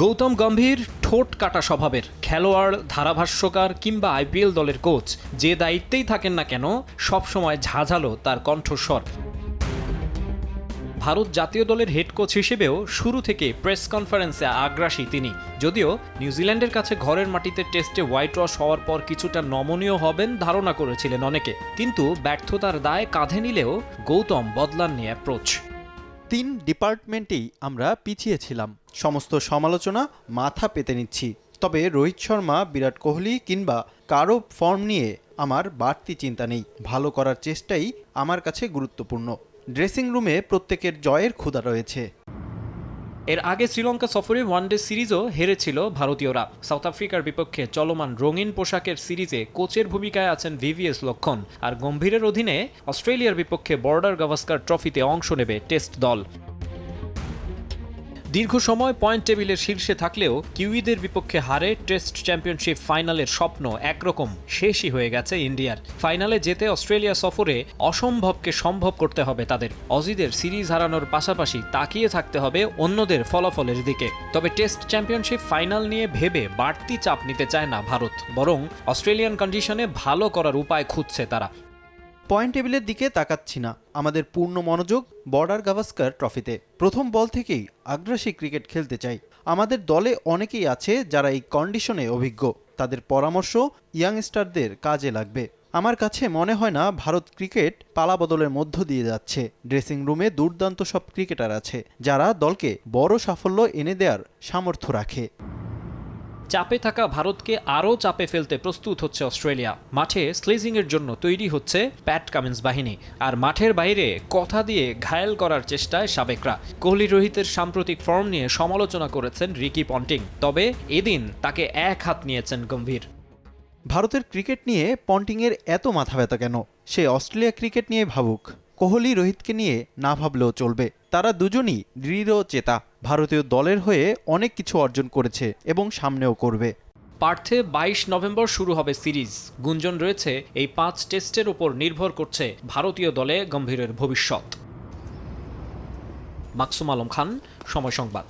গৌতম গম্ভীর ঠোঁট কাটা স্বভাবের খেলোয়াড়, ধারাভাষ্যকার কিংবা আইপিএল দলের কোচ যে দায়িত্বেই থাকেন না কেন, সবসময় ঝাঝালো তার কণ্ঠস্বর। ভারত জাতীয় দলের হেড কোচ হিসেবেও শুরু থেকে প্রেস কনফারেন্সে আগ্রাসী তিনি। যদিও নিউজিল্যান্ডের কাছে ঘরের মাটিতে টেস্টে হোয়াইট ওয়াশ হওয়ার পর কিছুটা নমনীয় হবেন ধারণা করেছিলেন অনেকে। কিন্তু ব্যর্থতার দায় কাঁধে নিলেও গৌতম বদলাননি অ্যাপ্রোচ তিন ডিপার্টমেন্টেই আমরা পিছিয়ে ছিলাম সমস্ত সমালোচনা মাথা পেতে নিচ্ছি। তবে রোহিত শর্মা, বিরাট কোহলি কিংবা কারও ফর্ম নিয়ে আমার বাড়তি চিন্তা নেই। ভালো করার চেষ্টাই আমার কাছে গুরুত্বপূর্ণ। ড্রেসিং রুমে প্রত্যেকের জয়ের ক্ষুধা রয়েছে। এর আগে শ্রীলঙ্কা সফরে ওয়ানডে সিরিজও হেরেছিল ভারতীয়রা। সাউথ আফ্রিকার বিপক্ষে চলমান রঙিন পোশাকের সিরিজে কোচের ভূমিকায় আছেন ভিভিএস লক্ষণ। আর গম্ভীরের অধীনে অস্ট্রেলিয়ার বিপক্ষে বর্ডার গাভাস্কার ট্রফিতে অংশ নেবে টেস্ট দল। দীর্ঘ সময় পয়েন্ট টেবিলের শীর্ষে থাকলেও কিউইদের বিপক্ষে হারে টেস্ট চ্যাম্পিয়নশিপ ফাইনালের স্বপ্ন একরকম শেষই হয়ে গেছে ইন্ডিয়ার। ফাইনালে যেতে অস্ট্রেলিয়া সফরে অসম্ভবকে সম্ভব করতে হবে তাদের। অজিদের সিরিজ হারানোর পাশাপাশি তাকিয়ে থাকতে হবে অন্যদের ফলাফলের দিকে। তবে টেস্ট চ্যাম্পিয়নশিপ ফাইনাল নিয়ে ভেবে বাড়তি চাপ নিতে চায় না ভারত। বরং অস্ট্রেলিয়ান কন্ডিশনে ভালো করার উপায় খুঁজছে তারা। পয়েন্ট টেবিলের দিকে তাকাচ্ছি না। আমাদের পূর্ণ মনোযোগ বর্ডার গাভাস্কার ট্রফিতে। প্রথম বল থেকেই আগ্রাসী ক্রিকেট খেলতে চাই। আমাদের দলে অনেকেই আছে যারা এই কন্ডিশনে অভিজ্ঞ। তাদের পরামর্শ ইয়াংস্টারদের কাজে লাগবে। আমার কাছে মনে হয় না ভারত ক্রিকেট পালাবদলের মধ্য দিয়ে যাচ্ছে। ড্রেসিং রুমে দুর্দান্ত সব ক্রিকেটার আছে, যারা দলকে বড় সাফল্য এনে দেওয়ার সামর্থ্য রাখে। চাপে থাকা ভারতকে আরও চাপে ফেলতে প্রস্তুত হচ্ছে অস্ট্রেলিয়া। মাঠে স্লেজিংয়ের জন্য তৈরি হচ্ছে প্যাট কামিন্স বাহিনী। আর মাঠের বাইরে কথা দিয়ে ঘায়েল করার চেষ্টায় সাবেকরা। কোহলি রোহিতের সাম্প্রতিক ফর্ম নিয়ে সমালোচনা করেছেন রিকি পন্টিং। তবে এদিন তাকে এক হাত নিয়েছেন গম্ভীর। ভারতের ক্রিকেট নিয়ে পন্টিংয়ের এত মাথা ব্যথা কেন? সে অস্ট্রেলিয়া ক্রিকেট নিয়ে ভাবুক। কোহলি, রোহিতকে নিয়ে না ভাবলেও চলবে। তারা দুজনই দৃঢ় চেতা। ভারতীয় দলের হয়ে অনেক কিছু অর্জন করেছে এবং সামনেও করবে। পার্থে বাইশ নভেম্বর শুরু হবে সিরিজ। গুঞ্জন রয়েছে, এই পাঁচ টেস্টের উপর নির্ভর করছে ভারতীয় দলে গম্ভীরের ভবিষ্যৎ। মাকসুম আলম খান, সময় সংবাদ।